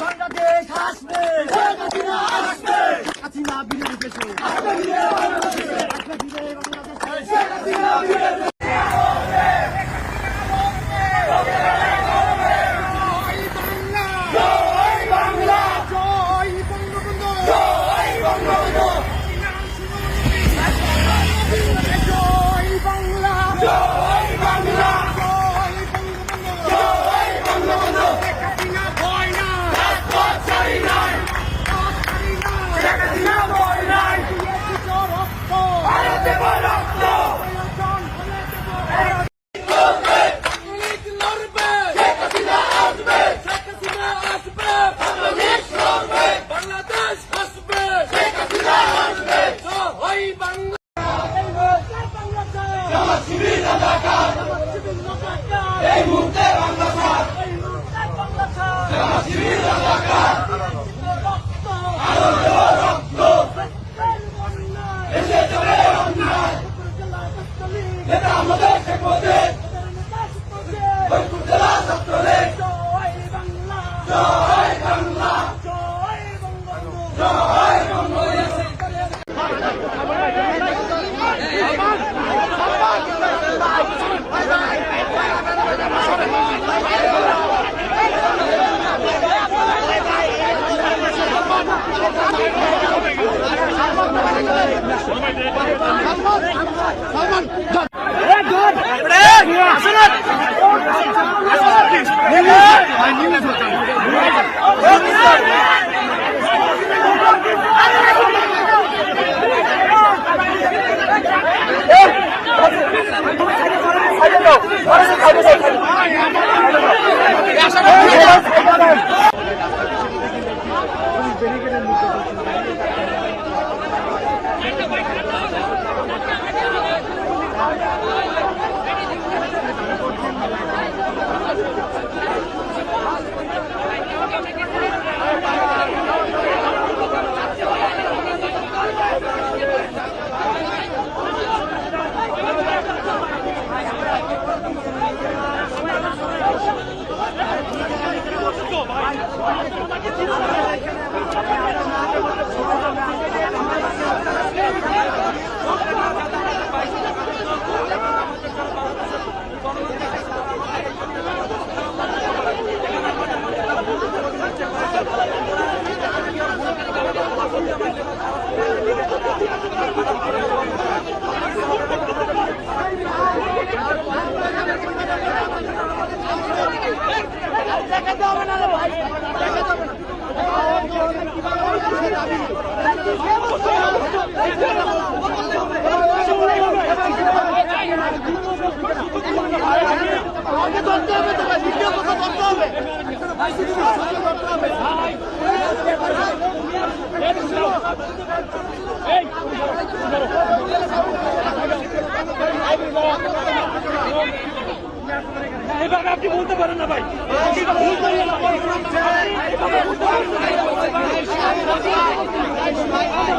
বাংলাদেশ আসবে এটা আমাদের শেখ মুজিব ফরিদপুর জেলা ছাত্রলীগ জয় বাংলা জয় বাংলা জয় বঙ্গবন্ধু জয় বঙ্গবন্ধু এভাবে আপনি বলতে পারেন না ভাই বলতে পারেন না ভাই। বলতে।